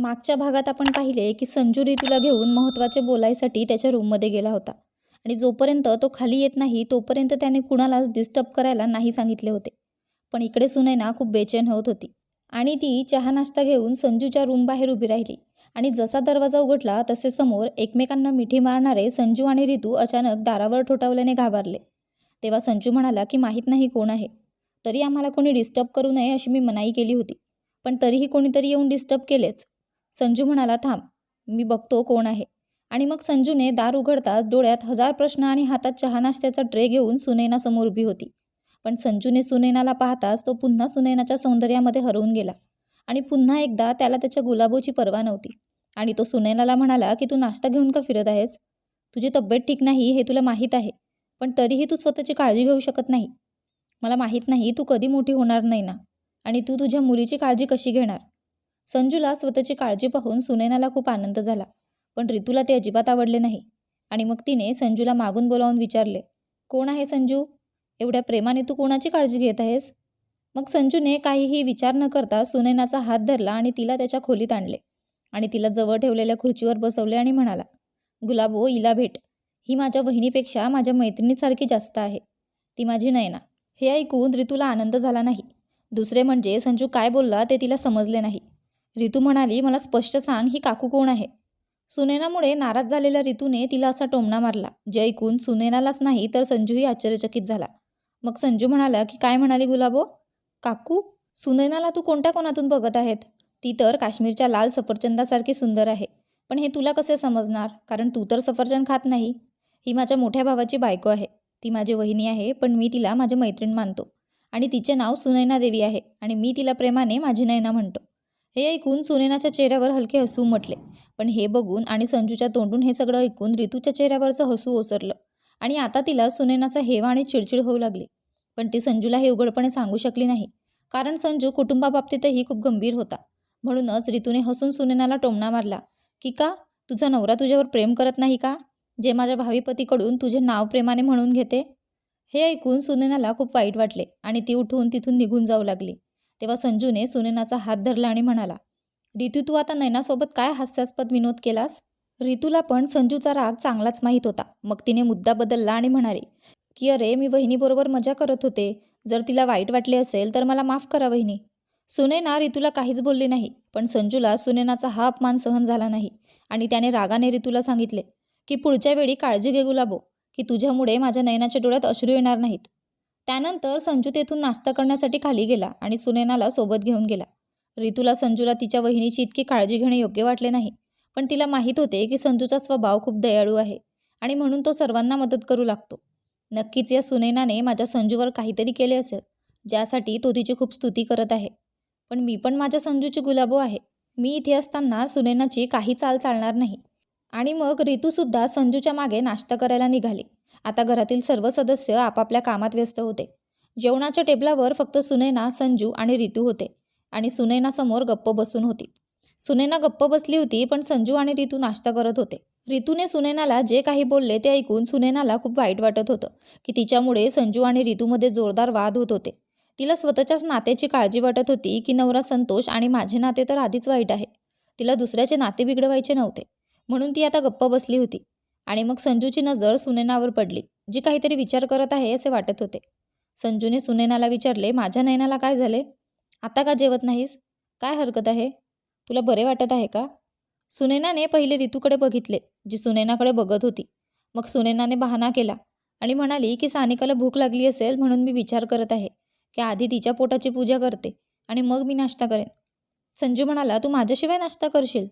मागच्या भागात आपण पाहिले की संजू रितूला घेऊन महत्त्वाचे बोलायसाठी त्याच्या रूममध्ये गेला होता. आणि जोपर्यंत तो खाली येत नाही तोपर्यंत त्याने कुणालाच डिस्टर्ब करायला नाही सांगितले होते. पण इकडे सुनैना खूप बेचैन होत होती. आणि ती चहा नाश्ता घेऊन संजूच्या रूमबाहेर उभी राहिली. आणि जसा दरवाजा उघडला तसे समोर एकमेकांना मिठी मारणारे संजू आणि रितू अचानक दारावर ठोठावल्याने घाबरले. तेव्हा संजू म्हणाला की माहीत नाही कोण आहे. तरी आम्हाला कोणी डिस्टर्ब करू नये अशी मी मनाई केली होती. पण तरीही कोणीतरी येऊन डिस्टर्ब केलेच. संजू म्हणाला थांब मी बघतो कोण आहे. आणि मग संजूने दार उघडताच डोळ्यात हजार प्रश्न आणि हातात चहा नाश्त्याचा ट्रे घेऊन सुनैनासमोर उभी होती. पण संजूने सुनैनाला पाहताच तो पुन्हा सुनैनाच्या सौंदर्यामध्ये हरवून गेला आणि पुन्हा एकदा त्याला त्याच्या गुलाबोची पर्वा नव्हती. आणि तो सुनैनाला म्हणाला की तू नाश्ता घेऊन का फिरत आहेस? तुझी तब्येत ठीक नाही हे तुला माहीत आहे पण तरीही तू स्वतःची काळजी घेऊ शकत नाही. मला माहीत नाही तू कधी मोठी होणार नाही ना आणि तू तुझ्या मुलीची काळजी कशी घेणार? संजूला स्वतःची काळजी पाहून सुनैनाला खूप आनंद झाला पण रितूला ते अजिबात आवडले नाही. आणि मग तिने संजूला मागून बोलावून विचारले कोण आहे संजू? एवढ्या प्रेमाने तू कोणाची काळजी घेत आहेस? मग संजूने काहीही विचार न करता सुनैनाचा हात धरला आणि तिला त्याच्या खोलीत आणले आणि तिला जवळ ठेवलेल्या खुर्चीवर बसवले आणि म्हणाला गुलाबो इला भेट. ही माझ्या बहिणीपेक्षा माझ्या मैत्रिणीसारखी जास्त आहे. ती माझी नयना हे ऐकून रितूला आनंद झाला नाही. दुसरे म्हणजे संजू काय बोलला ते तिला समजले नाही. रितू म्हणाली मला स्पष्ट सांग ही काकू कोण आहे? सुनैनामुळे नाराज झालेल्या रितूने तिला असा टोमणा मारला जे ऐकून सुनैनालाच नाही तर संजूही आश्चर्यचकित झाला. मग संजू म्हणाला की काय म्हणाली गुलाबो? काकू सुनैनाला तू कोणत्या कोणातून बघत आहेत? ती तर काश्मीरच्या लाल सफरचंदासारखी सुंदर आहे. पण हे तुला कसे समजणार? कारण तू तर सफरचंद खात नाही. ही माझ्या मोठ्या भावाची बायको आहे. ती माझी वहिनी आहे पण मी तिला माझी मैत्रीण मानतो. आणि तिचे नाव सुनैना देवी आहे. आणि मी तिला प्रेमाने माझी नैना म्हणतो. हे ऐकून सुनेनाच्या चेहऱ्यावर हलके हसू म्हटले. पण हे बघून आणि संजूच्या तोंडून हे सगळं ऐकून ऋतूच्या चेहऱ्यावरचं हसू ओसरलं. आणि आता तिला सुनेनाचा हेवा आणि चिडचिड होऊ लागली. पण ती संजूला हे उघडपणे सांगू शकली नाही. कारण संजू कुटुंबाबाबतीतही खूप गंभीर होता. म्हणूनच ऋतूने हसून सुनेनाला टोमणा मारला. की का? तुझा नवरा तुझ्यावर प्रेम करत नाही का? जे माझ्या भावी पतीकडून तुझे नाव प्रेमाने म्हणून घेते? हे ऐकून सुनैनाला खूप वाईट वाटले आणि ती उठून तिथून निघून जाऊ लागली. तेव्हा संजूने सुनेनाचा हात धरला आणि म्हणाला रितू तू आता नैनासोबत काय हास्यास्पद विनोद केलास? रितूला पण संजूचा राग चांगलाच माहीत होता. मग तिने मुद्दा बदलला आणि म्हणाली की अरे मी वहिनीबरोबर मजा करत होते. जर तिला वाईट वाटले असेल तर मला माफ करा वहिनी. सुनेना रितूला काहीच बोलली नाही पण संजूला सुनेनाचा हा अपमान सहन झाला नाही आणि त्याने रागाने रितूला सांगितले की पुढच्या वेळी काळजी घे गुलाबो की तुझ्यामुळे माझ्या नयनाच्या डोळ्यात अश्रू येणार नाहीत. त्यानंतर संजू तेथून नाश्ता करण्यासाठी खाली गेला आणि सुनैनाला सोबत घेऊन गेला. रितूला संजूला तिच्या वहिनीची इतकी काळजी घेणे योग्य वाटले नाही पण तिला माहीत होते की संजूचा स्वभाव खूप दयाळू आहे आणि म्हणून तो सर्वांना मदत करू लागतो. नक्कीच या सुनैनाने माझ्या संजूवर काहीतरी केले असेल ज्यासाठी तो तिची खूप स्तुती करत आहे. पण मी पण माझ्या संजूची गुलाबो आहे. मी इथे असताना सुनैनाची काही चाल चालणार नाही. आणि मग रितूसुद्धा संजूच्या मागे नाश्ता करायला निघाली. आता घरातील सर्व सदस्य आपापल्या कामात व्यस्त होते. जेवणाच्या टेबलावर फक्त सुनैना संजू आणि रितू होते आणि सुनैनासमोर गप्प बसून होती. सुनैना गप्प बसली होती पण संजू आणि रितू नाश्ता करत होते. रितूने सुनैनाला जे काही बोलले ते ऐकून सुनैनाला खूप वाईट वाटत होतं की तिच्यामुळे संजू आणि रितूमध्ये जोरदार वाद होत होते. तिला स्वतःच्याच नात्याची काळजी वाटत होती की नवरा संतोष आणि माझे नाते तर आधीच वाईट आहे. तिला दुसऱ्याचे नाते बिघडवायचे नव्हते. म्हणून ती आता गप्प बसली होती. आणि मग संजूची नजर सुनैनावर पडली जी काहीतरी विचार करत आहे असे वाटत होते. संजूने सुनैनाला विचारले माझ्या नयनाला काय झाले? आता का जेवत नाहीस? काय हरकत आहे? तुला बरे वाटत आहे का? सुनेनाने पहिले ऋतूकडे बघितले जी सुनैनाकडे बघत होती. मग सुनेनाने बहाणा केला आणि म्हणाली की सानिकाला भूक लागली असेल म्हणून मी विचार करत आहे की आधी तिच्या पोटाची पूजा करते आणि मग मी नाश्ता करेन. संजू म्हणाला तू माझ्याशिवाय नाश्ता करशील?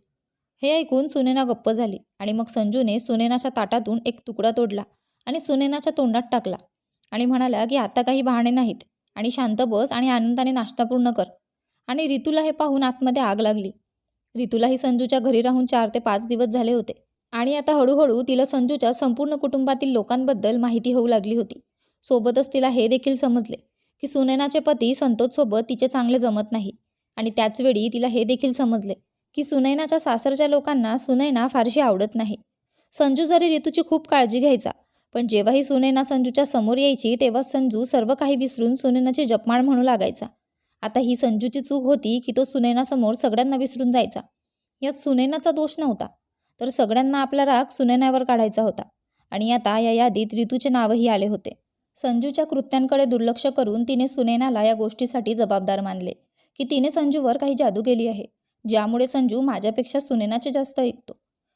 हे ऐकून सुनेना गप्प झाली आणि मग संजूने सुनेनाच्या ताटातून एक तुकडा तोडला आणि सुनेनाच्या तोंडात टाकला आणि म्हणाला की आता काही बहाणे नाहीत आणि शांत बस आणि आनंदाने नाश्ता पूर्ण कर. आणि रितूला हे पाहून आतमध्ये आग लागली. रितूलाही संजूच्या घरी राहून चार ते पाच दिवस झाले होते आणि आता हळूहळू तिला संजूच्या संपूर्ण कुटुंबातील लोकांबद्दल माहिती होऊ लागली होती. सोबतच तिला हे देखील समजले की सुनेनाचे पती संतोषसोबत तिचे चांगले जमत नाही आणि त्याचवेळी तिला हे देखील समजले की सुनैनाच्या सासरच्या लोकांना सुनैना फारशी आवडत नाही. संजू जरी ऋतूची खूप काळजी घ्यायचा पण जेव्हाही सुनैना संजूच्या समोर यायची तेव्हा संजू सर्व काही विसरून सुनैनाची जपमाळ म्हणू लागायचा. आता ही संजूची चूक होती की तो सुनैनासमोर सगळ्यांना विसरून जायचा. यात सुनैनाचा दोष नव्हता तर सगळ्यांना आपला राग सुनैनावर काढायचा होता. आणि आता या यादीत ऋतूचे नावही आले होते. संजूच्या कृत्यांकडे दुर्लक्ष करून तिने सुनैनाला या गोष्टीसाठी जबाबदार मानले की तिने संजूवर काही जादू केली आहे. ज्यामुळे संजू माझ्यापेक्षा सुनेनाचे जास्त ऐकतो.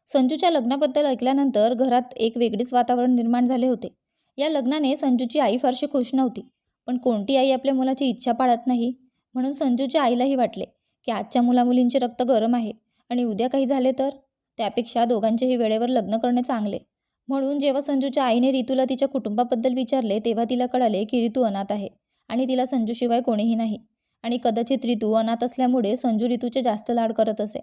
संजूच्या लग्नाबद्दल ऐकल्यानंतर घरात एक वेगळीच वातावरण निर्माण झाले होते. या लग्नाने संजूची आई फारशी खुश नव्हती. पण कोणती आई आपल्या मुलाची इच्छा पाळत नाही? म्हणून संजूच्या आईलाही वाटले की आजच्या मुलामुलींचे रक्त गरम आहे आणि उद्या काही झाले तर? त्यापेक्षा दोघांचेही वेळेवर लग्न करणे चांगले. म्हणून जेव्हा संजूच्या आईने रितूला तिच्या कुटुंबाबद्दल विचारले तेव्हा तिला कळाले की रितू अनाथ आहे आणि तिला संजूशिवाय कोणीही नाही. आणि कदाचित रितू अनाथ असल्यामुळे संजू रितूचे जास्त लाड करत असे.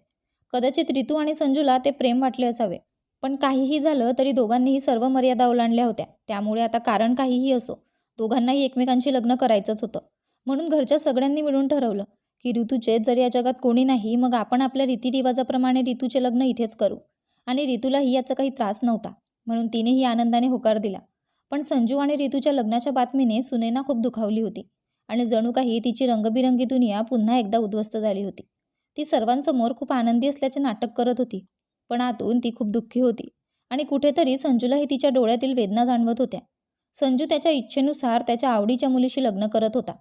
कदाचित रितू आणि संजूला ते प्रेम वाटले असावे. पण काहीही झालं तरी दोघांनीही सर्व मर्यादा ओलांडल्या होत्या. त्यामुळे आता कारण काहीही असो दोघांनाही एकमेकांशी लग्न करायचंच होतं. म्हणून घरच्या सगळ्यांनी मिळून ठरवलं की ऋतूचे जर या जगात कोणी नाही मग आपण आपल्या रीतिरिवाजाप्रमाणे ऋतूचे लग्न इथेच करू. आणि ऋतूलाही याचा काही त्रास नव्हता. म्हणून तिनेही आनंदाने होकार दिला. पण संजू आणि ऋतूच्या लग्नाच्या बातमीने सुनेना खूप दुखावली होती. आणि जणू काही तिची रंगबिरंगी दुनिया पुन्हा एकदा उद्ध्वस्त झाली होती. ती सर्वांसमोर खूप आनंदी असल्याचे नाटक करत होती पण आतून ती खूप दुःखी होती आणि कुठेतरी संजूलाही तिच्या डोळ्यातील वेदना जाणवत होत्या. संजू त्याच्या इच्छेनुसार त्याच्या आवडीच्या मुलीशी लग्न करत होता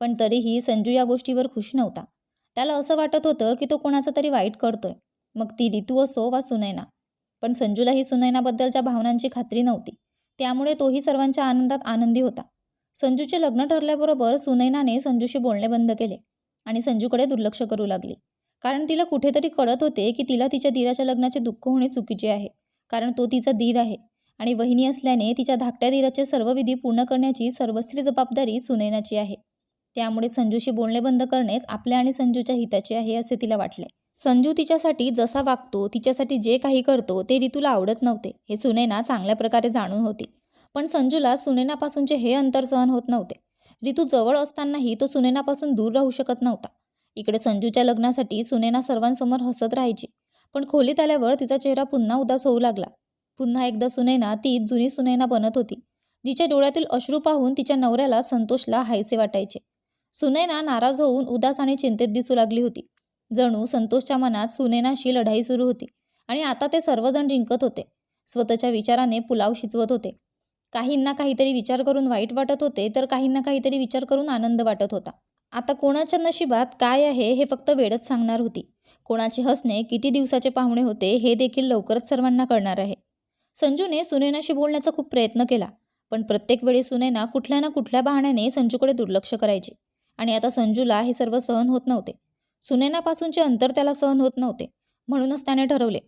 पण तरीही संजू या गोष्टीवर खुश नव्हता. त्याला असं वाटत होतं की तो कोणाचा तरी वाईट करतोय मग ती रितू असो वा सुनैना. पण संजूलाही सुनैनाबद्दलच्या भावनांची खात्री नव्हती त्यामुळे तोही सर्वांच्या आनंदात आनंदी होता. संजूचे लग्न ठरल्याबरोबर सुनैनाने संजूशी बोलणे बंद केले आणि संजूकडे दुर्लक्ष करू लागली. कारण तिला कुठेतरी कळत होते की तिला तिच्या धीराच्या लग्नाचे दुःख होणे चुकीचे आहे. कारण तो तिचा धीर आहे आणि वहिनी असल्याने तिच्या धाकट्या धीराचे सर्व विधी पूर्ण करण्याची सर्वस्वी जबाबदारी सुनैनाची आहे. त्यामुळे संजूशी बोलणे बंद करणेच आपल्या आणि संजूच्या हिताचे आहे असे तिला वाटले. संजू तिच्यासाठी जसा वागतो तिच्यासाठी जे काही करतो ते रितूला आवडत नव्हते हे सुनैना चांगल्या प्रकारे जाणून होती. पण संजूला सुनैनापासूनचे हे अंतर सहन होत नव्हते. ऋतू जवळ असतानाही तो सुनैनापासून दूर राहू शकत नव्हता. इकडे संजूच्या लग्नासाठी सुनैना सर्वांसमोर हसत राहायची पण खोलीत आल्यावर तिचा चेहरा पुन्हा उदास होऊ लागला. पुन्हा एकदा सुनैना ती जुनी सुनैना बनत होती जिच्या डोळ्यातील अश्रू पाहून तिच्या नवऱ्याला संतोषला हायसे वाटायचे. सुनैना नाराज होऊन उदास आणि चिंतेत दिसू लागली होती. जणू संतोषच्या मनात सुनैनाशी लढाई सुरू होती आणि आता ते सर्वजण जिंकत होते. स्वतःच्या विचाराने पुलाव शिजवत होते. काहींना काहीतरी विचार करून वाईट वाटत होते तर काहींना काहीतरी विचार करून आनंद वाटत होता. आता कोणाच्या नशिबात काय आहे हे फक्त वेळच सांगणार होती. कोणाचे हसणे किती दिवसाचे पाहुणे होते हे देखील लवकरच सर्वांना कळणार आहे. संजूने सुनैनाशी बोलण्याचा खूप प्रयत्न केला पण प्रत्येक वेळी सुनैना कुठल्या ना कुठल्या बहाण्याने संजूकडे दुर्लक्ष करायची. आणि आता संजूला हे सर्व सहन होत नव्हते. सुनैनापासूनचे अंतर त्याला सहन होत नव्हते. म्हणूनच त्याने ठरवले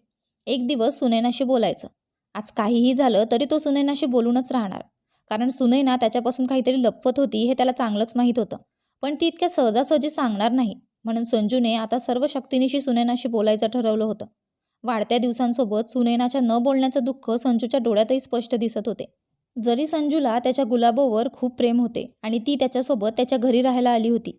एक दिवस सुनैनाशी बोलायचं. आज काहीही झालं तरी तो सुनैनाशी बोलूनच राहणार. कारण सुनैना त्याच्यापासून काहीतरी लपवत होती हे त्याला चांगलंच माहीत होतं. पण ती इतक्या सहजासहजी सांगणार नाही. म्हणून संजूने आता सर्व शक्तीनिशी सुनैनाशी बोलायचं ठरवलं होतं. वाढत्या दिवसांसोबत सुनैनाच्या न बोलण्याचं दुःख संजूच्या डोळ्यातही स्पष्ट दिसत होते. जरी संजूला त्याच्या गुलाबोवर खूप प्रेम होते आणि ती त्याच्यासोबत त्याच्या घरी राहायला आली होती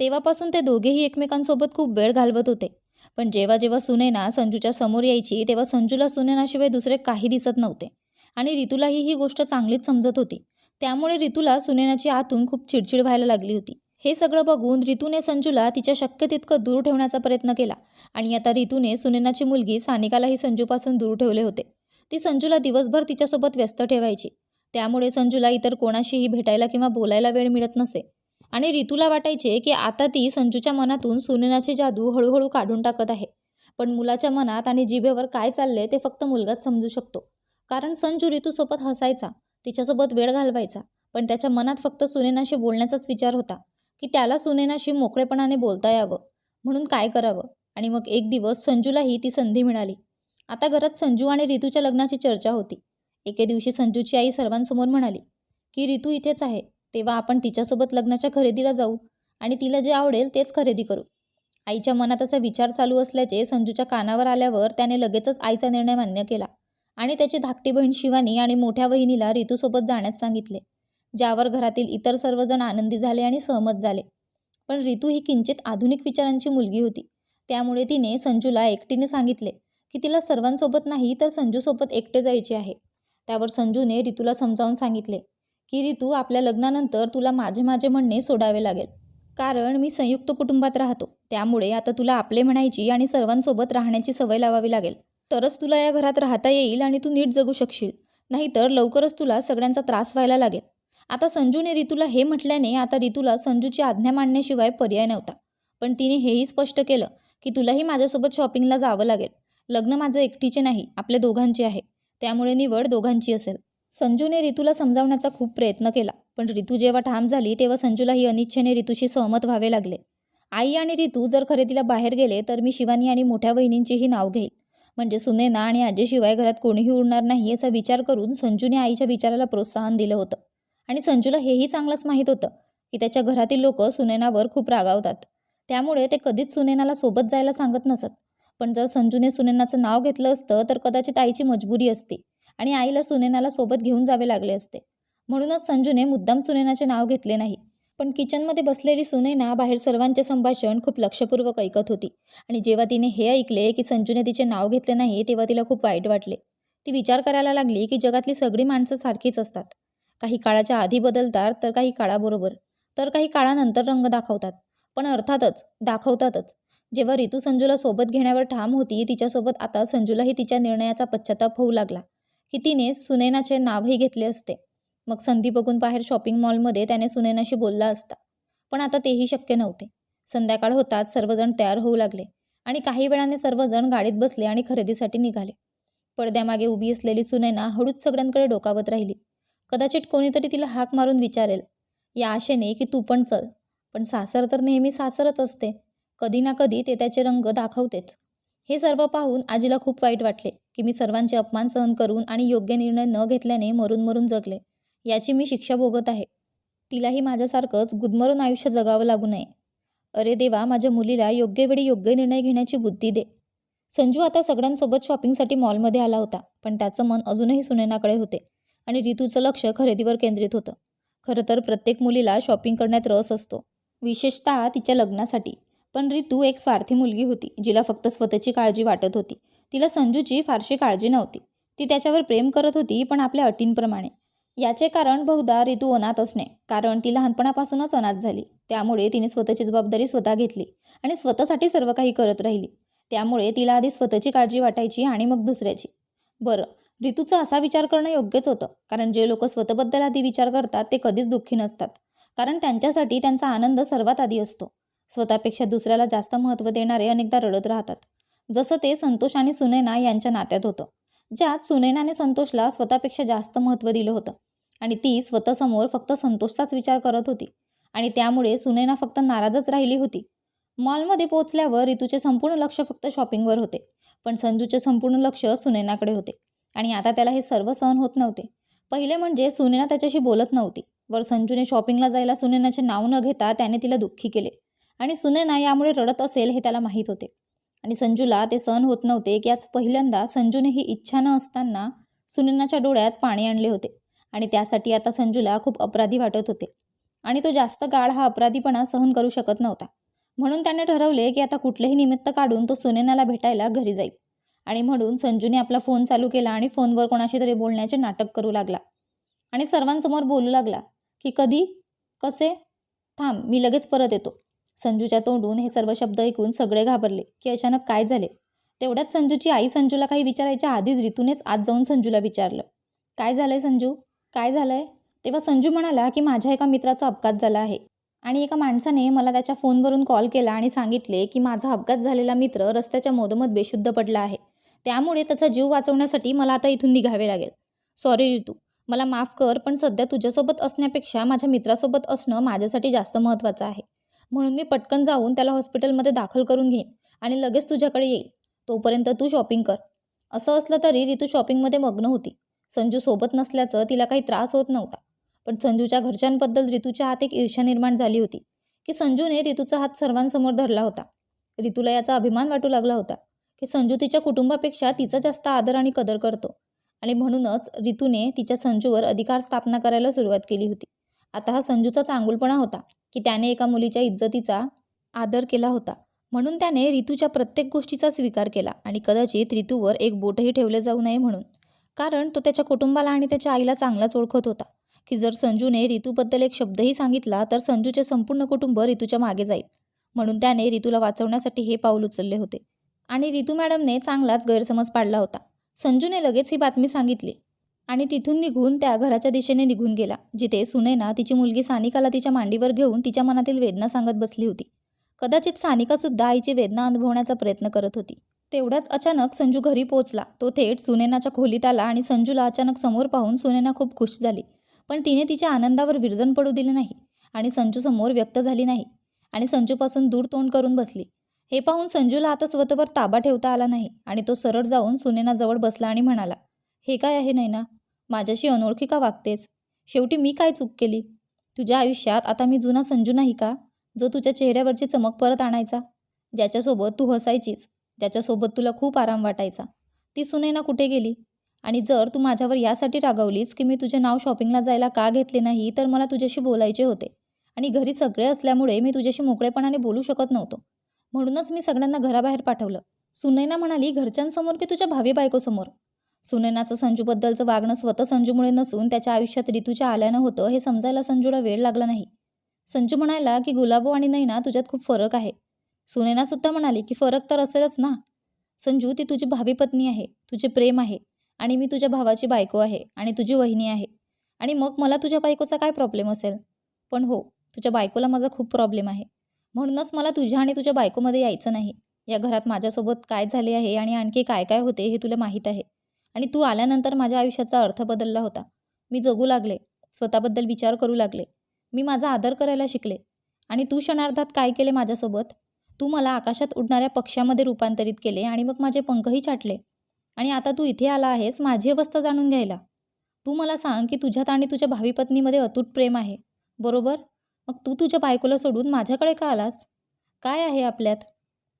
तेव्हापासून ते दोघेही एकमेकांसोबत खूप वेळ घालवत होते. पण जेव्हा जेव्हा सुनैना संजूच्या समोर यायची तेव्हा संजूला सुनेनाशिवाय दुसरे काही दिसत नव्हते. आणि ऋतूलाही ही गोष्ट चांगलीच समजत होती. त्यामुळे ऋतूला सुनेनाची आतून खूप चिडचिड व्हायला लागली होती. हे सगळं बघून ऋतूने संजूला तिच्या शक्य तितकं दूर ठेवण्याचा प्रयत्न केला. आणि आता ऋतूने सुनेनाची मुलगी सानिकालाही संजूपासून दूर ठेवले होते. ती संजूला दिवसभर तिच्यासोबत व्यस्त ठेवायची. त्यामुळे संजूला इतर कोणाशीही भेटायला किंवा बोलायला वेळ मिळत नसे. आणि ऋतूला वाटायचे की आता ती संजूच्या मनातून सुनेनाचे जादू हळूहळू काढून टाकत आहे. पण मुलाच्या मनात आणि जिभेवर काय चालले ते फक्त मुलगाच समजू शकतो. कारण संजू ऋतूसोबत हसायचा तिच्यासोबत वेळ घालवायचा पण त्याच्या मनात फक्त सुनेनाशी बोलण्याचाच विचार होता की त्याला सुनेनाशी मोकळेपणाने बोलता यावं म्हणून काय करावं? आणि मग एक दिवस संजूलाही ती संधी मिळाली. आता घरात संजू आणि ऋतूच्या लग्नाची चर्चा होती. एके दिवशी संजूची आई सर्वांसमोर म्हणाली की रितू इथेच आहे. तेव्हा आपण तिच्यासोबत लग्नाच्या खरेदीला जाऊ आणि तिला जे आवडेल तेच खरेदी करू. आईच्या मनात असा विचार चालू असल्याचे संजूच्या कानावर आल्यावर त्याने लगेचच आईचा निर्णय मान्य केला आणि त्याची धाकटी बहीण शिवानी आणि मोठ्या बहिणीला ऋतूसोबत जाण्यास सांगितले ज्यावर घरातील इतर सर्वजण आनंदी झाले आणि सहमत झाले. पण ऋतू ही किंचित आधुनिक विचारांची मुलगी होती. त्यामुळे तिने संजूला एकटीने सांगितले की तिला सर्वांसोबत नाही तर संजूसोबत एकटे जायचे आहे. त्यावर संजूने ऋतूला समजावून सांगितले की ऋतू आपल्या लग्नानंतर तुला माझे माझे म्हणणे सोडावे लागेल. कारण मी संयुक्त कुटुंबात राहतो. त्यामुळे आता तुला आपले म्हणायची आणि सर्वांसोबत राहण्याची सवय लावावी लागेल. तरच तुला या घरात राहता येईल आणि तू नीट जगू शकशील. नाहीतर लवकरच तुला सगळ्यांचा त्रास व्हायला लागेल. आता संजूने रितूला हे म्हटल्याने आता रितूला संजूची आज्ञा मांडण्याशिवाय पर्याय नव्हता. पण तिने हेही स्पष्ट केलं की तुलाही माझ्यासोबत शॉपिंगला जावं लागेल. लग्न माझं एकटीचे नाही आपल्या दोघांचे आहे. त्यामुळे निवड दोघांची असेल. संजूने रितूला समजावण्याचा खूप प्रयत्न केला पण रितू जेव्हा ठाम झाली तेव्हा संजूलाही अनिच्छेने रितूशी सहमत व्हावे लागले. आई आणि रितू जर खरेदीला बाहेर गेले तर मी शिवानी आणि मोठ्या वहिनींचेही नाव घेईल. म्हणजे सुनेना आणि आजीशिवाय घरात कोणीही उरणार नाही असा विचार करून संजूने आईच्या विचाराला प्रोत्साहन दिलं होतं. आणि संजूला हेही चांगलंच माहीत होतं की त्याच्या घरातील लोक सुनेनावर खूप रागावतात. त्यामुळे ते कधीच सुनेनाला सोबत जायला सांगत नसत. पण जर संजूने सुनेनाचं नाव घेतलं असतं तर कदाचित आईची मजबुरी असती. आणि आईला सुनेनाला सोबत घेऊन जावे लागले असते. म्हणूनच संजूने मुद्दाम सुनेनाचे नाव घेतले नाही. पण किचनमध्ये बसलेली सुनेना बाहेर सर्वांचे संभाषण खूप लक्षपूर्वक ऐकत होती. आणि जेव्हा तिने हे ऐकले की संजूने तिचे नाव घेतले नाही तेव्हा तिला खूप वाईट वाटले. ती विचार करायला लागली की जगातली सगळी माणसं सारखीच असतात. काही काळाच्या आधी बदलतात तर काही काळाबरोबर. तर काही काळानंतर रंग दाखवतात. पण अर्थातच दाखवतातच. जेव्हा रितू संजूला सोबत घेण्यावर ठाम होती तिच्यासोबत आता संजूलाही तिच्या निर्णयाचा पश्चाताप होऊ लागला. की तिने सुनैनाचे नावही घेतले असते. मग संधी बघून बाहेर शॉपिंग मॉलमध्ये त्याने सुनैनाशी बोलला असता. पण आता तेही शक्य नव्हते. संध्याकाळ होताच सर्वजण तयार होऊ लागले आणि काही वेळाने सर्वजण गाडीत बसले आणि खरेदीसाठी निघाले. पडद्यामागे उभी असलेली सुनैना हळूच सगळ्यांकडे डोकावत राहिली. कदाचित कोणीतरी तिला हाक मारून विचारेल या आशेने की तू पण चल. पण सासर तर नेहमी सासरच असते. कधी ना कधी ते त्याचे रंग दाखवतेच. हे सर्व पाहून आजीला खूप वाईट वाटले की मी सर्वांचे अपमान सहन करून आणि योग्य निर्णय न घेतल्याने मरून मरून जगले. याची मी शिक्षा भोगत आहे. तिलाही माझ्यासारखंच गुदमरून आयुष्य जगावं लागू नये. अरे देवा माझ्या मुलीला योग्य वेळी योग्य निर्णय घेण्याची बुद्धी दे. संजू आता सगळ्यांसोबत शॉपिंगसाठी मॉलमध्ये आला होता पण त्याचं मन अजूनही सुनेनाकडे होते आणि रितूचं लक्ष खरेदीवर केंद्रित होतं. खरं तर प्रत्येक मुलीला शॉपिंग करण्यात रस असतो विशेषतः तिच्या लग्नासाठी. पण रितू एक स्वार्थी मुलगी होती जिला फक्त स्वतःची काळजी वाटत होती. तिला संजूची फारशी काळजी नव्हती. ती त्याच्यावर प्रेम करत होती पण आपल्या अटींप्रमाणे. याचे कारण बहुधा रितू अनाथ असणे कारण ती लहानपणापासूनच अनाथ झाली. त्यामुळे तिने स्वतःची जबाबदारी स्वतः घेतली आणि स्वतःसाठी सर्व काही करत राहिली. त्यामुळे तिला आधी स्वतःची काळजी वाटायची आणि मग दुसऱ्याची. बरं रितूचा असा विचार करणं योग्यच होतं कारण जे लोक स्वतःबद्दल आधी विचार करतात ते कधीच दुःखी नसतात. कारण त्यांच्यासाठी त्यांचा आनंद सर्वात आधी असतो. स्वतःपेक्षा दुसऱ्याला जास्त महत्त्व देणारे अनेकदा रडत राहतात. जसं ते संतोष आणि सुनैना यांच्या नात्यात होतं. ज्यात सुनैनाने संतोषला स्वतःपेक्षा जास्त महत्त्व दिलं होतं आणि ती स्वतःसमोर फक्त संतोषचाच विचार करत होती आणि त्यामुळे सुनैना फक्त नाराजच राहिली होती. मॉलमध्ये पोहोचल्यावर रितूचे संपूर्ण लक्ष फक्त शॉपिंगवर होते. पण संजूचे संपूर्ण लक्ष सुनैनाकडे होते आणि आता त्याला हे सर्व सहन होत नव्हते. पहिले म्हणजे सुनैना त्याच्याशी बोलत नव्हती. वर संजूने शॉपिंगला जायला सुनैनाचे नाव न घेता त्याने तिला दुःखी केले. आणि सुनैना यामुळे रडत असेल हे त्याला माहीत होते. आणि संजूला ते सहन होत नव्हते की आज पहिल्यांदा संजूने ही इच्छा न असताना सुनैनाच्या डोळ्यात पाणी आणले होते. आणि त्यासाठी आता संजूला खूप अपराधी वाटत होते. आणि तो जास्त काळ हा अपराधीपणा सहन करू शकत नव्हता. म्हणून त्याने ठरवले की आता कुठलेही निमित्त काढून तो सुनेनाला भेटायला घरी जाईल. आणि म्हणून संजूने आपला फोन चालू केला आणि फोनवर कोणाशी तरी बोलण्याचे नाटक करू लागला. आणि सर्वांसमोर बोलू लागला की कधी? कसे? थांब मी लगेच परत येतो. संजूच्या तोंडून हे सर्व शब्द ऐकून सगळे घाबरले की अचानक काय झाले? तेवढ्यात संजूची आई संजूला काही विचारायच्या आधीच ऋतूनेच आज जाऊन संजूला विचारलं. काय झालंय संजू? काय झालंय? तेव्हा संजू म्हणाला की माझ्या एका मित्राचा अपघात झाला आहे आणि एका माणसाने मला त्याच्या फोनवरून कॉल केला आणि सांगितले की माझा अपघात झालेला मित्र रस्त्याच्या मोदमत बेशुद्ध पडला आहे. त्यामुळे त्याचा जीव वाचवण्यासाठी मला आता इथून निघावे लागेल. सॉरी ऋतू मला माफ कर पण सध्या तुझ्यासोबत असण्यापेक्षा माझ्या मित्रासोबत असणं माझ्यासाठी जास्त महत्त्वाचं आहे. म्हणून मी पटकन जाऊन त्याला हॉस्पिटलमध्ये दाखल करून घेईन आणि लगेच तुझ्याकडे येईल. तोपर्यंत तू शॉपिंग कर. असं असलं तरी ऋतू शॉपिंगमध्ये मग्न होती. संजू सोबत नसल्याचं तिला काही त्रास होत नव्हता. पण संजूच्या घरच्यांबद्दल ऋतूच्या हात एक ईर्ष्या निर्माण झाली होती की संजूने ऋतूचा हात सर्वांसमोर धरला होता. ऋतूला याचा अभिमान वाटू लागला होता की संजू तिच्या कुटुंबापेक्षा तिचा जास्त आदर आणि कदर करतो. आणि म्हणूनच ऋतूने तिच्या संजूवर अधिकार स्थापना करायला सुरुवात केली होती. आता हा संजूचा चांगुलपणा होता. की त्याने एका मुलीच्या इज्जतीचा आदर केला होता. म्हणून त्याने ऋतूच्या प्रत्येक गोष्टीचा स्वीकार केला आणि कदाचित ऋतूवर एक बोटही ठेवले जाऊ नये म्हणून. कारण तो त्याच्या कुटुंबाला आणि त्याच्या आईला चांगलाच ओळखत होता. की जर संजूने रितूबद्दल एक शब्दही सांगितला तर संजूचे संपूर्ण कुटुंब रितूच्या मागे जाईल. म्हणून त्याने रितूला वाचवण्यासाठी हे पाऊल उचलले होते. आणि रितू मॅडमने चांगलाच गैरसमज पाडला होता. संजूने लगेच ही बातमी सांगितली. आणि तिथून निघून त्या घराच्या दिशेने निघून गेला जिथे सुनैना तिची मुलगी सानिकाला तिच्या मांडीवर घेऊन तिच्या मनातील वेदना सांगत बसली होती. कदाचित सानिकासुद्धा आईची वेदना अनुभवण्याचा प्रयत्न करत होती. तेवढ्यात अचानक संजू घरी पोचला तो थेट सुनेनाच्या खोलीत आला आणि संजूला अचानक समोर पाहून सुनेना खूप खुश झाली. पण तिने तिच्या आनंदावर विरजण पडू दिले नाही आणि संजूसमोर व्यक्त झाली नाही आणि संजूपासून दूर तोंड करून बसली. हे पाहून संजूला आता स्वतःवर ताबा ठेवता आला नाही आणि तो सरळ जाऊन सुनेनाजवळ बसला आणि म्हणाला हे काय आहे नैना? माझ्याशी अनोळखी का वागतेस? शेवटी मी काय चूक केली? तुझ्या आयुष्यात आता मी जुना संजू नाही का? जो तुझ्या चेहऱ्यावरची चमक परत आणायचा? ज्याच्यासोबत तू हसायचीस ज्याच्यासोबत तुला खूप आराम वाटायचा. ती सुनैना कुठे गेली? आणि जर तू माझ्यावर यासाठी रागवलीस की मी तुझे नाव शॉपिंगला जायला का घेतले नाही तर मला तुझ्याशी बोलायचे होते. आणि घरी सगळे असल्यामुळे मी तुझ्याशी मोकळेपणाने बोलू शकत नव्हतो. म्हणूनच मी सगळ्यांना घराबाहेर पाठवलं. सुनैना म्हणाली घरच्यांसमोर की तुझ्या भावी बायकोसमोर? सुनैनाचं संजूबद्दलचं वागणं स्वतः संजूमुळे नसून त्याच्या आयुष्यात ऋतूच्या आल्यानं होतं हे समजायला संजूला वेळ लागला नाही. संजू म्हणायला की गुलाबो आणि नैना तुझ्यात खूप फरक आहे. सुनैनासुद्धा म्हणाली की फरक तर असेलच ना. संजू ती तुझी भावी पत्नी आहे तुझे प्रेम आहे आणि मी तुझ्या भावाची बायको आहे आणि तुझी वहिनी आहे. आणि मग मला तुझ्या बायकोचा काय प्रॉब्लेम असेल? पण हो तुझ्या बायकोला माझा खूप प्रॉब्लेम आहे. म्हणूनच मला तुझ्या आणि तुझ्या बायकोमध्ये यायचं नाही. या घरात माझ्यासोबत काय झाले आहे आणि आणखी काय काय होते हे तुला माहीत आहे. आणि तू आल्यानंतर माझ्या आयुष्याचा अर्थ बदलला होता. मी जगू लागले स्वतःबद्दल विचार करू लागले. मी माझा आदर करायला शिकले. आणि तू क्षणार्धात काय केले माझ्यासोबत? तू मला आकाशात उडणाऱ्या पक्ष्यामध्ये रूपांतरित केले आणि मग माझे पंखही छाटले आणि आता तू इथे आला आहेस माझी अवस्था जाणून घ्यायला. तू मला सांग की तुझ्यात आणि तुझ्या भावी पत्नीमध्ये अतूट प्रेम आहे. बरोबर? मग तू तुझ्या बायकोला सोडून माझ्याकडे का आलास? काय आहे आपल्यात?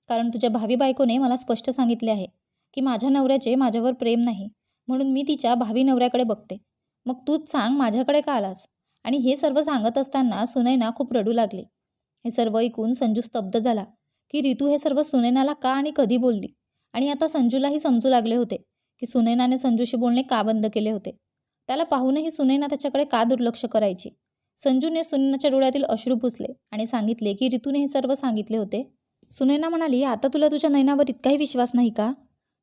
कारण तुझ्या भावी बायकोने मला स्पष्ट सांगितले आहे. की माझ्या नवऱ्याचे माझ्यावर प्रेम नाही म्हणून मी तिच्या भावी नवऱ्याकडे बघते. मग तूच सांग माझ्याकडे का आलास? आणि हे सर्व सांगत असताना सुनैना खूप रडू लागली. हे सर्व ऐकून संजू स्तब्ध झाला की रितू हे सर्व सुनैनाला का आणि कधी बोलली? आणि आता संजूलाही समजू लागले होते की सुनैनाने संजूशी बोलणे का बंद केले होते? त्याला पाहूनही सुनैना त्याच्याकडे का दुर्लक्ष करायची? संजूने सुनैनाच्या डोळ्यातील अश्रू पुसले आणि सांगितले की रितूने हे सर्व सांगितले होते. सुनैना म्हणाली आता तुला तुझ्या नैनावर इतकाही विश्वास नाही का?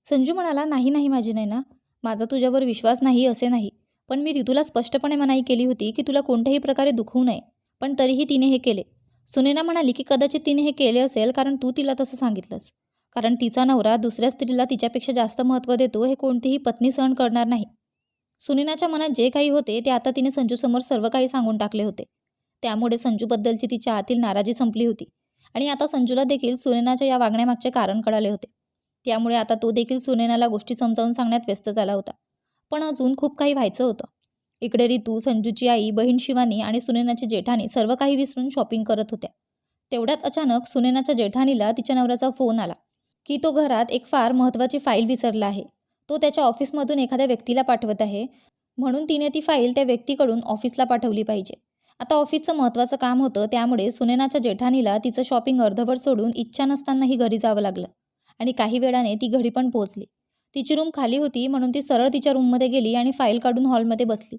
संजू म्हणाला नाही नाही माझी नैना. माझा तुझ्यावर विश्वास नाही असे नाही. पण मी रितूला स्पष्टपणे मनाई केली होती की तुला कोणत्याही प्रकारे दुखवू नये. पण तरीही तिने हे केले. सुनेना म्हणाली की कदाचित तिने हे केले असेल कारण तू तिला तसं सांगितलंस. कारण तिचा नवरा दुसऱ्या स्त्रीला तिच्यापेक्षा जास्त महत्त्व देतो हे कोणतीही पत्नी सहन करणार नाही. सुनेनाच्या मनात जे काही होते ते आता तिने संजूसमोर सर्व काही सांगून टाकले होते. त्यामुळे संजूबद्दलची तिच्या आतील नाराजी संपली होती. आणि आता संजूला देखील सुनेनाच्या या वागण्यामागचे कारण कळाले होते. त्यामुळे आता तो देखील सुनेनाला गोष्टी समजावून सांगण्यात व्यस्त झाला होता. पण अजून खूप काही व्हायचं होतं. इकडे रितू संजूची आई बहीण शिवानी आणि सुनेनाची जेठानी सर्व काही विसरून शॉपिंग करत होत्या. तेवढ्यात अचानक सुनैनाच्या जेठानीला तिच्या नवऱ्याचा फोन आला की तो घरात एक फार महत्त्वाची फाईल विसरला आहे. तो त्याच्या ऑफिसमधून एखाद्या व्यक्तीला पाठवत आहे म्हणून तिने ती फाईल त्या व्यक्तीकडून ऑफिसला पाठवली पाहिजे. आता ऑफिसचं महत्त्वाचं काम होतं त्यामुळे सुनेनाच्या जेठानीला तिचं शॉपिंग अर्धभर सोडून इच्छा नसतानाही घरी जावं लागलं. आणि काही वेळाने ती घरी पण पोहोचली. तिची रूम खाली होती म्हणून ती सरळ तिच्या रूममध्ये गेली आणि फाईल काढून हॉलमध्ये बसली.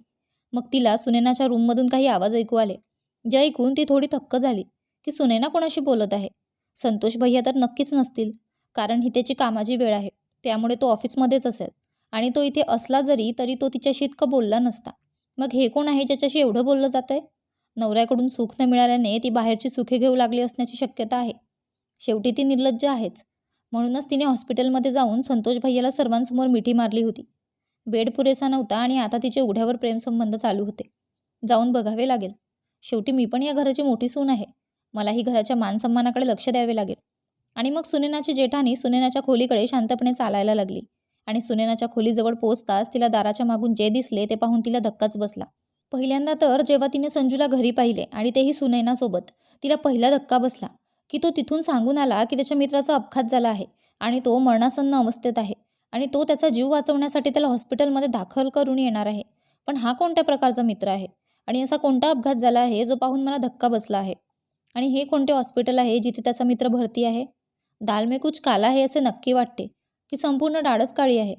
मग तिला सुनैनाच्या रूममधून काही आवाज ऐकू आले. जे ऐकून ती थोडी थक्क झाली की सुनैना कोणाशी बोलत आहे? संतोष भैया तर नक्कीच नसतील कारण ही त्याची कामाची वेळ आहे त्यामुळे तो ऑफिसमध्येच असेल. आणि तो इथे असला जरी तरी तो तिच्याशी इतकं बोलला नसता. मग हे कोण आहे ज्याच्याशी एवढं बोललं जात आहे नवऱ्याकडून सुख न मिळाल्याने ती बाहेरची सुखे घेऊ लागली असण्याची शक्यता आहे. शेवटी ती निर्लज्ज आहेच. म्हणूनच तिने हॉस्पिटलमध्ये जाऊन संतोष भैयाला सर्वांसमोर मिठी मारली होती. बेड पुरेसा नव्हता आणि आता तिचे उघड्यावर प्रेमसंबंध चालू होते. जाऊन बघावे लागेल. शेवटी मी पण या घराची मोठी सून आहे. मलाही घराच्या मानसन्मानाकडे लक्ष द्यावे लागेल. आणि मग सुनेनाची जेठानी सुनेनाच्या खोलीकडे शांतपणे चालायला लागली. आणि सुनेनाच्या खोलीजवळ पोचताच तिला दाराच्या मागून जे दिसले ते पाहून तिला धक्काच बसला. पहिल्यांदा तर जेव्हा तिने संजूला घरी पाहिले आणि तेही सुनैनासोबत तिला पहिला धक्का बसला. की तो तिथून सांगून आला की त्याच्या मित्राचा अपघात झाला आहे आणि तो मरणासन्न अवस्थेत आहे आणि तो त्याचा जीव वाचवण्यासाठी त्याला हॉस्पिटलमध्ये दाखल करून येणार आहे. पण हा कोणत्या प्रकारचा मित्र आहे? आणि असा कोणता अपघात झाला आहे जो पाहून मला धक्का बसला आहे? आणि हे कोणते हॉस्पिटल आहे जिथे त्याचा मित्र भरती आहे? दाल में कुछ काला आहे असे नक्की वाटते की संपूर्ण डाळस काळी आहे.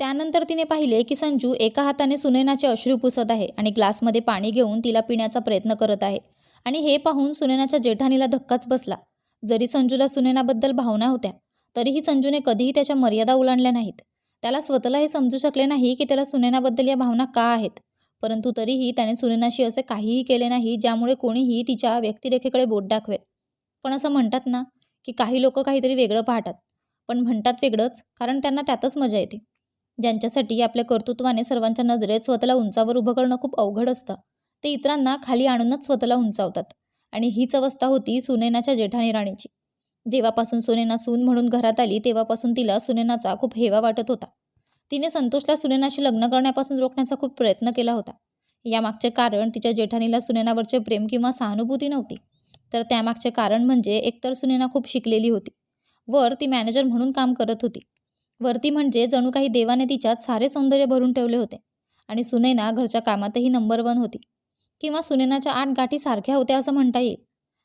त्यानंतर तिने पाहिले की संजू एका हाताने सुनैनाचे अश्रू पुसत आहे आणि ग्लासमध्ये पाणी घेऊन तिला पिण्याचा प्रयत्न करत आहे. आणि हे पाहून सुनैनाच्या जेठानीला धक्काच बसला. जरी संजूला सुनेनाबद्दल भावना होत्या तरीही संजूने कधीही त्याच्या मर्यादा ओलांडल्या नाहीत. त्याला स्वतःला हे समजू शकले नाही की त्याला सुनेनाबद्दल या भावना का आहेत. परंतु तरीही त्याने सुनेनाशी असे काहीही केले नाही ज्यामुळे कोणीही तिच्या व्यक्तिरेखेकडे बोट दाखवेल. पण असं म्हणतात ना की काही लोक काहीतरी वेगळं पाहतात. पण म्हणतात वेगळंच कारण त्यांना त्यातच मजा येते. ज्यांच्यासाठी आपल्या कर्तृत्वाने सर्वांच्या नजरेत स्वतःला उंचावर उभं करणं खूप अवघड असतं ते इतरांना खाली आणूनच स्वतःला उंचावतात. आणि हीच अवस्था होती सुनैनाच्या जेठाणी राणीची. जेव्हापासून सुनैना सून म्हणून घरात आली तेव्हापासून तिला सुनैनाचा खूप हेवा वाटत होता. तिने संतोषला सुनैनाशी लग्न करण्यापासून रोखण्याचा खूप प्रयत्न केला होता. यामागचे कारण तिच्या जेठानीला सुनैनावरचे प्रेम किंवा सहानुभूती नव्हती. तर त्यामागचे कारण म्हणजे एकतर सुनैना खूप शिकलेली होती. वर ती मॅनेजर म्हणून काम करत होती. वरती म्हणजे जणू काही देवाने तिच्यात सारे सौंदर्य भरून ठेवले होते. आणि सुनैना घरच्या कामातही नंबर वन होती. किंवा सुनेनाच्या आठ गाठी सारख्या होत्या असं म्हणता येईल.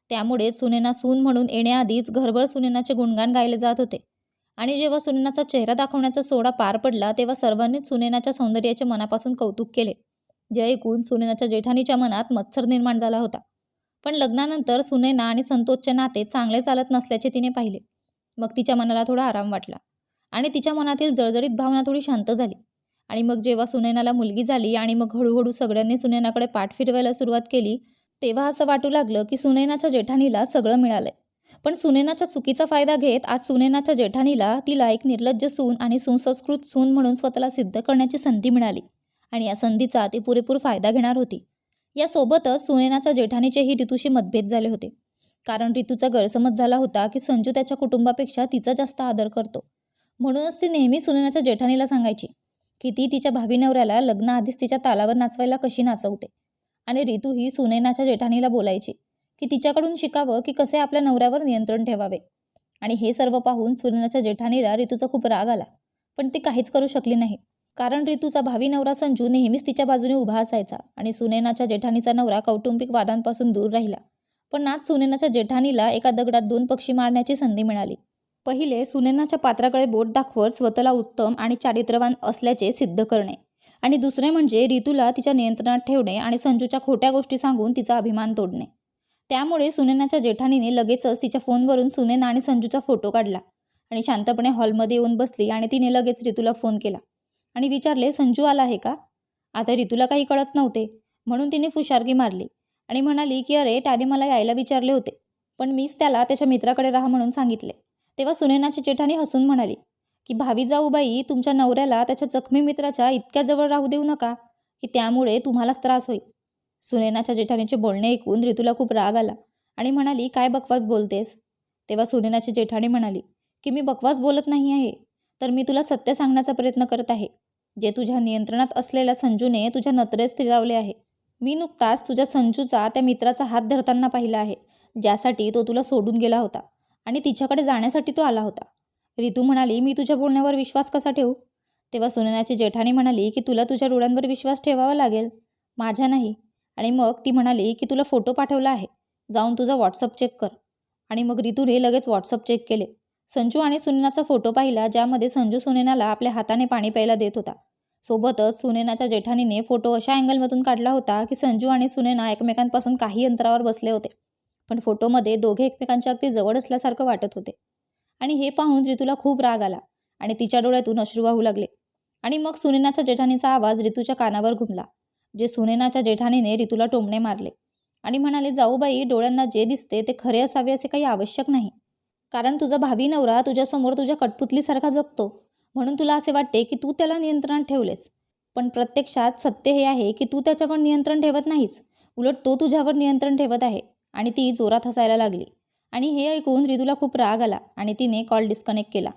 त्यामुळे सुनेना सून म्हणून येण्याआधीच घरभर सुनेनाचे गुणगान गायले जात होते. आणि जेव्हा सुनेनाचा चेहरा दाखवण्याचा सोहळा पार पडला तेव्हा सर्वांनीच सुनेनाच्या सौंदर्याचे मनापासून कौतुक केले. जे ऐकून सुनेनाच्या जेठानीच्या मनात मत्सर निर्माण झाला होता. पण लग्नानंतर सुनैना आणि संतोषचे नाते चांगले चालत नसल्याचे तिने पाहिले. मग तिच्या मनाला थोडा आराम वाटला. आणि तिच्या मनातील जळजळीत भावना थोडी शांत झाली. आणि मग जेव्हा सुनैनाला मुलगी झाली आणि मग हळूहळू सगळ्यांनी सुनैनाकडे पाठ फिरवायला सुरुवात केली तेव्हा असं वाटू लागलं की सुनैनाच्या जेठानीला सगळं मिळालंय. पण सुनैनाच्या चुकीचा फायदा घेत आज सुनैनाच्या जेठानीला तिला एक निर्लज्ज सून आणि सुसंस्कृत सून म्हणून स्वतःला सिद्ध करण्याची संधी मिळाली आणि या संधीचा ती पुरेपूर फायदा घेणार होती. यासोबतच सुनैनाच्या जेठानीचेही ऋतूशी मतभेद झाले होते. कारण ऋतूचा गैरसमज झाला होता की संजू त्याच्या कुटुंबापेक्षा तिचा जास्त आदर करतो. म्हणूनच ती नेहमी सुनैनाच्या जेठानीला सांगायची की ती तिच्या भावी नवऱ्याला लग्नाआधीच तिच्या तालावर नाचवायला कशी नाचवते? आणि ऋतू ही सुनैनाच्या जेठानीला बोलायची की तिच्याकडून शिकावं की कसे आपल्या नवऱ्यावर नियंत्रण ठेवावे? आणि हे सर्व पाहून सुनैनाच्या जेठानीला ऋतूचा खूप राग आला. पण ती काहीच करू शकली नाही. कारण ऋतूचा भावी नवरा संजू नेहमीच तिच्या बाजूने उभा असायचा आणि सुनैनाच्या जेठानीचा नवरा कौटुंबिक वादांपासून दूर राहिला. पण आज सुनैनाच्या जेठानीला एका दगडात दोन पक्षी मारण्याची संधी मिळाली. पहिले सुनेनाच्या पात्राकडे बोट दाखवत स्वतःला उत्तम आणि चारित्र्यवान असल्याचे सिद्ध करणे. आणि दुसरे म्हणजे ऋतूला तिच्या नियंत्रणात ठेवणे आणि संजूच्या खोट्या गोष्टी सांगून तिचा अभिमान तोडणे. त्यामुळे सुनेनाच्या जेठानीने लगेचच तिच्या फोनवरून सुनेना आणि संजूचा फोटो काढला आणि शांतपणे हॉलमध्ये येऊन बसली आणि तिने लगेच ऋतूला फोन केला. आणि विचारले संजू आला आहे का? आता ऋतूला काही कळत नव्हते. म्हणून तिने फुशारगी मारली आणि म्हणाली की अरे त्याने मला यायला विचारले होते पण मीच त्याला त्याच्या मित्राकडे राहा म्हणून सांगितले. तेव्हा सुनैनाची जेठानी हसून म्हणाली की भावी जाऊबाई तुमच्या नवऱ्याला त्याच्या जखमी मित्राच्या इतक्या जवळ राहू देऊ नका की त्यामुळे तुम्हालाच त्रास होईल. सुनैनाच्या जेठानीचे बोलणे ऐकून ऋतूला खूप राग आला आणि म्हणाली काय बकवास बोलतेस? तेव्हा सुनैनाची जेठाणी म्हणाली की मी बकवास बोलत नाही आहे तर मी तुला सत्य सांगण्याचा प्रयत्न करत आहे. जे तुझ्या नियंत्रणात असलेल्या संजूने तुझ्या नत्रेस स्थिरावले आहे मी नुकताच तुझ्या संजूचा त्या मित्राचा हात धरताना पाहिला आहे ज्यासाठी तो तुला सोडून गेला होता. आणि तिच्याकडे जाण्यासाठी तो आला होता. रितू म्हणाली मी तुझ्या बोलण्यावर विश्वास कसा ठेवू? तेव्हा सुनैनाची जेठाणी म्हणाली की तुला तुझ्या डोळ्यांवर विश्वास ठेवावा लागेल. माझ्या नाही. आणि मग ती म्हणाली की तुला फोटो पाठवला आहे. जाऊन तुझा व्हॉट्सअप चेक कर. आणि मग रितूने लगेच व्हॉट्सअप चेक केले. संजू आणि सुनेनाचा फोटो पाहिला ज्यामध्ये संजू सुनेनाला आपल्या हाताने पाणी प्यायला देत होता. सोबतच सुनेनाच्या जेठानीने फोटो अशा अँगलमधून काढला होता की संजू आणि सुनेना एकमेकांपासून काही अंतरावर बसले होते. पण फोटोमध्ये दोघे एकमेकांच्या अगदी जवळ असल्यासारखं वाटत होते. आणि हे पाहून ऋतूला खूप राग आला आणि तिच्या डोळ्यातून अश्रू वाहू लागले. आणि मग सुनेनाच्या जेठानीचा आवाज ऋतूच्या कानावर घुमला जे सुनेनाच्या जेठानीने ऋतूला टोमणे मारले. आणि म्हणाले जाऊबाई डोळ्यांना जे दिसते ते खरे असावे असे काही आवश्यक नाही. कारण तुझा भावी नवरा तुझ्यासमोर तुझ्या कटपुतलीसारखा जगतो. म्हणून तुला असे वाटते की तू त्याला नियंत्रणात ठेवलेस. पण प्रत्यक्षात सत्य हे आहे की तू त्याच्यावर नियंत्रण ठेवत नाहीस. उलट तो तुझ्यावर नियंत्रण ठेवत आहे. आणि ती जोरात हसायला लागली. आणि हे ऐकून ऋतूला खूप राग आला आणि तिने कॉल डिस्कनेक्ट केला.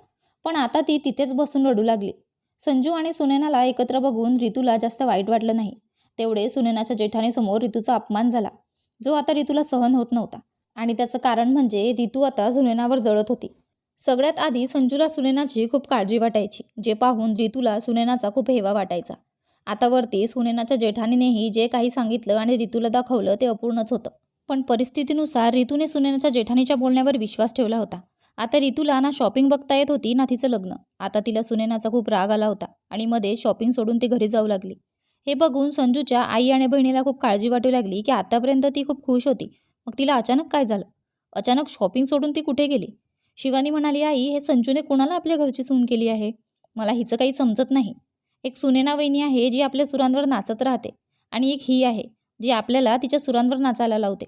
पण आता ती तिथेच बसून रडू लागली. संजू आणि सुनेनाला एकत्र बघून ऋतूला जास्त वाईट वाटलं नाही. तेवढे सुनैनाच्या जेठानीसमोर ऋतूचा अपमान झाला. जो आता ऋतूला सहन होत नव्हता. आणि त्याचं कारण म्हणजे ऋतू आता सुनैनावर जळत होती. सगळ्यात आधी संजूला सुनैनाची खूप काळजी वाटायची जे पाहून ऋतूला सुनेनाचा खूप हेवा वाटायचा. आता वरती सुनेनाच्या जेठानीनेही जे काही सांगितलं आणि ऋतूला दाखवलं ते अपूर्णच होतं. पण परिस्थितीनुसार रितूने सुनैनाच्या जेठानीच्या बोलण्यावर विश्वास ठेवला होता. आता रितूला ना शॉपिंग बघता येत होती ना तिचं लग्न. आता तिला सुनेनाचा खूप राग आला होता आणि मध्ये शॉपिंग सोडून ती घरी जाऊ लागली. हे बघून संजूच्या आई आणि बहिणीला खूप काळजी वाटू लागली की आतापर्यंत ती खूप खुश होती. मग तिला अचानक काय झालं? अचानक शॉपिंग सोडून ती कुठे गेली? शिवानी म्हणाली आई हे संजूने कोणाला आपल्या घरची सून केली आहे? मला हिचं काही समजत नाही. एक सुनेना वहिनी आहे जी आपल्या सुरांवर नाचत राहते आणि एक ही आहे जी आपल्याला तिच्या सुरांवर नाचायला लावते.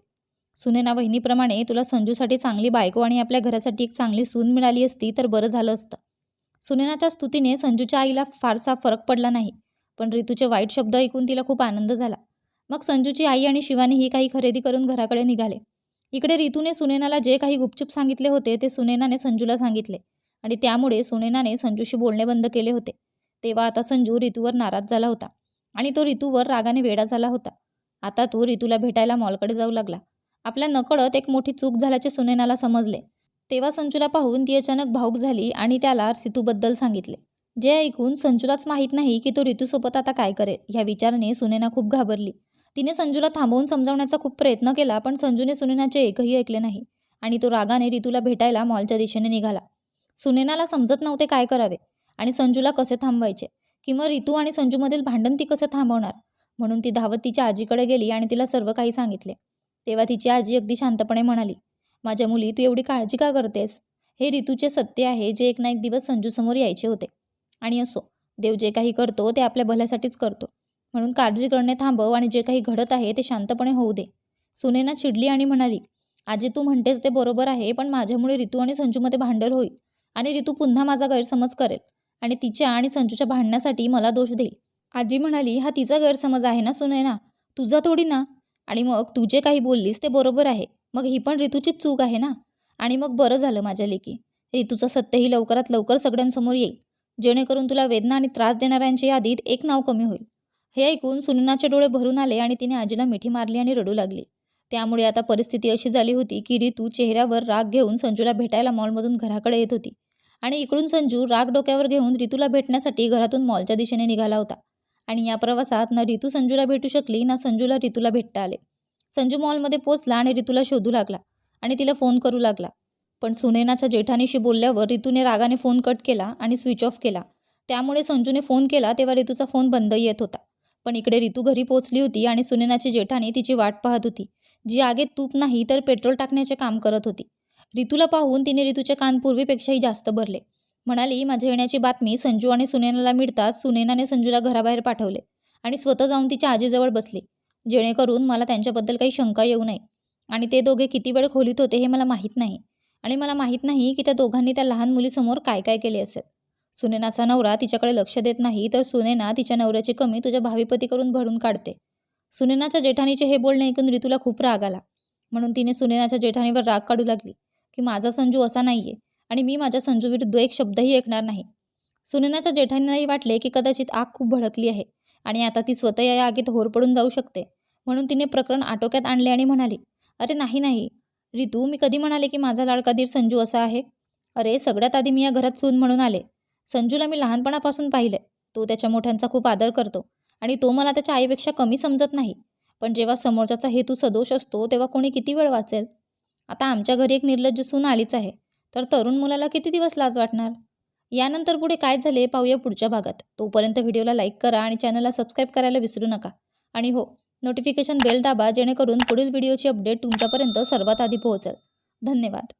सुनेना वहिनीप्रमाणे तुला संजूसाठी चांगली बायको आणि आपल्या घरासाठी एक चांगली सून मिळाली असती तर बरं झालं असतं. सुनेनाच्या स्तुतीने संजूच्या आईला फारसा फरक पडला नाही पण ऋतूचे वाईट शब्द ऐकून तिला खूप आनंद झाला. मग संजूची आई आणि शिवानी ही काही खरेदी करून घराकडे निघाले. इकडे ऋतूने सुनेनाला जे काही गुपचूप सांगितले होते ते सुनेनाने संजूला सांगितले आणि त्यामुळे सुनेनाने संजूशी बोलणे बंद केले होते. तेव्हा आता संजू ऋतूवर नाराज झाला होता आणि तो ऋतूवर रागाने वेडा झाला होता. आता तो ऋतूला भेटायला मॉलकडे जाऊ लागला. आपल्या नकळत एक मोठी चूक झाल्याचे सुनेनाला समजले. तेव्हा संजूला पाहून ती अचानक भाऊक झाली आणि त्याला ऋतूबद्दल सांगितले. जे ऐकून संजूलाच माहीत नाही की तो ऋतूसोबत आता काय करेल ह्या विचाराने सुनेना खूप घाबरली. तिने संजूला थांबवून समजावण्याचा खूप प्रयत्न केला पण संजूने सुनेनाचे एकही ऐकले नाही आणि तो रागाने ऋतूला भेटायला मॉलच्या दिशेने निघाला. सुनेनाला समजत नव्हते काय करावे आणि संजूला कसे थांबवायचे? किंवा ऋतू आणि संजूमधील भांडण ती कसे थांबवणार? म्हणून ती धावत तिच्या आजीकडे गेली आणि तिला सर्व काही सांगितले. तेव्हा तिची आजी अगदी शांतपणे म्हणाली माझ्या मुली तू एवढी काळजी का करतेस? हे ऋतूचे सत्य आहे जे एक ना एक दिवस संजूसमोर यायचे होते. आणि असो देव जे काही करतो ते आपल्या भल्यासाठीच करतो. म्हणून काळजी करणे थांबव आणि जे काही घडत आहे ते शांतपणे होऊ दे. सुनेना चिडली आणि म्हणाली आजी तू म्हणतेस ते बरोबर आहे पण माझ्यामुळे ऋतू आणि संजूमध्ये भांडण होईल आणि ऋतू पुन्हा माझा गैरसमज करेल आणि तिच्या आणि संजूच्या भांडण्यासाठी मला दोष देईल. आजी म्हणाली हा तिचा गैरसमज आहे ना सुनेना? तुझा थोडी ना? आणि मग तू जे काही बोललीस ते बरोबर आहे. मग ही पण ऋतूचीच चूक आहे ना? आणि मग बरं झालं माझ्या लेकी. ऋतूचं सत्यही लवकरात लवकर सगळ्यांसमोर येईल. जेणेकरून तुला वेदना आणि त्रास देणाऱ्यांच्या यादीत एक नाव कमी होईल. हे ऐकून सुननाचे डोळे भरून आले आणि तिने आजीला मिठी मारली आणि रडू लागली. त्यामुळे आता परिस्थिती अशी झाली होती की ऋतू चेहऱ्यावर राग घेऊन संजूला भेटायला मॉलमधून घराकडे येत होती. आणि इकडून संजू राग डोक्यावर घेऊन ऋतूला भेटण्यासाठी घरातून मॉलच्या दिशेने निघाला होता. आणि या प्रवासात ना रितू संजूला भेटू शकली ना संजूला ऋतूला भेटता आले. संजू मॉलमध्ये पोचला आणि ऋतूला शोधू लागला आणि तिला फोन करू लागला. पण सुनेनाच्या जेठानीशी बोलल्यावर ऋतूने रागाने फोन कट केला आणि स्विच ऑफ केला. त्यामुळे संजूने फोन केला तेव्हा ऋतूचा फोन बंद येत होता. पण इकडे रितू घरी पोचली होती आणि सुनेनाची जेठानी तिची वाट पाहत होती. जी आगेत तूप नाही तर पेट्रोल टाकण्याचे काम करत होती. ऋतूला पाहून तिने रितूचे कान पूर्वीपेक्षाही जास्त भरले. म्हणाली माझ्या येण्याची बातमी संजू आणि सुनेनाला मिळताच सुनेनाने संजूला घराबाहेर पाठवले आणि स्वतः जाऊन तिच्या आजीजवळ बसली. जेणेकरून मला त्यांच्याबद्दल काही शंका येऊ नये. आणि ते दोघे किती वेळ खोलीत होते हे मला माहीत नाही. आणि मला माहीत नाही की त्या दोघांनी त्या लहान मुलीसमोर काय काय केले असेल. सुनेनाचा नवरा तिच्याकडे लक्ष देत नाही तर सुनेना तिच्या नवऱ्याची कमी तुझ्या भावीपती करून भरून काढते. सुनेनाच्या जेठानीचे हे बोलणे ऐकून रितूला खूप राग आला. म्हणून तिने सुनेनाच्या जेठानीवर राग काढू लागली की माझा संजू असा नाही आहे आणि मी माझ्या संजूविरुद्ध एक शब्दही ऐकणार नाही. सुनेनाच्या जेठानीलाही वाटले की कदाचित आग खूप भडकली आहे आणि आता ती स्वतः या आगीत होरपडून जाऊ शकते. म्हणून तिने प्रकरण आटोक्यात आणले आणि म्हणाली अरे नाही नाही. रितू मी कधी म्हणाले की माझा लाडका दीर संजू असा आहे? अरे सगळ्यात आधी मी या घरात सून म्हणून आले. संजूला मी लहानपणापासून पाहिलं. तो त्याच्या मोठ्यांचा खूप आदर करतो आणि तो मला त्याच्या आईपेक्षा कमी समजत नाही. पण जेव्हा समोरच्याचा हेतू सदोष असतो तेव्हा कोणी किती वेळ वाचेल? आता आमच्या घरी एक निर्लज्ज सून आलीच आहे. तर तरुण मुलाला किती दिवस लाज वाटणार? यानंतर पुढे काय झाले पाहूया पुढच्या भागात. तोपर्यंत व्हिडिओला लाईक करा आणि चॅनलला सबस्क्राईब करायला विसरू नका. आणि हो नोटिफिकेशन बेल दाबा जेणेकरून पुढील व्हिडिओची अपडेट तुमच्यापर्यंत सर्वात आधी पोहोचेल. धन्यवाद.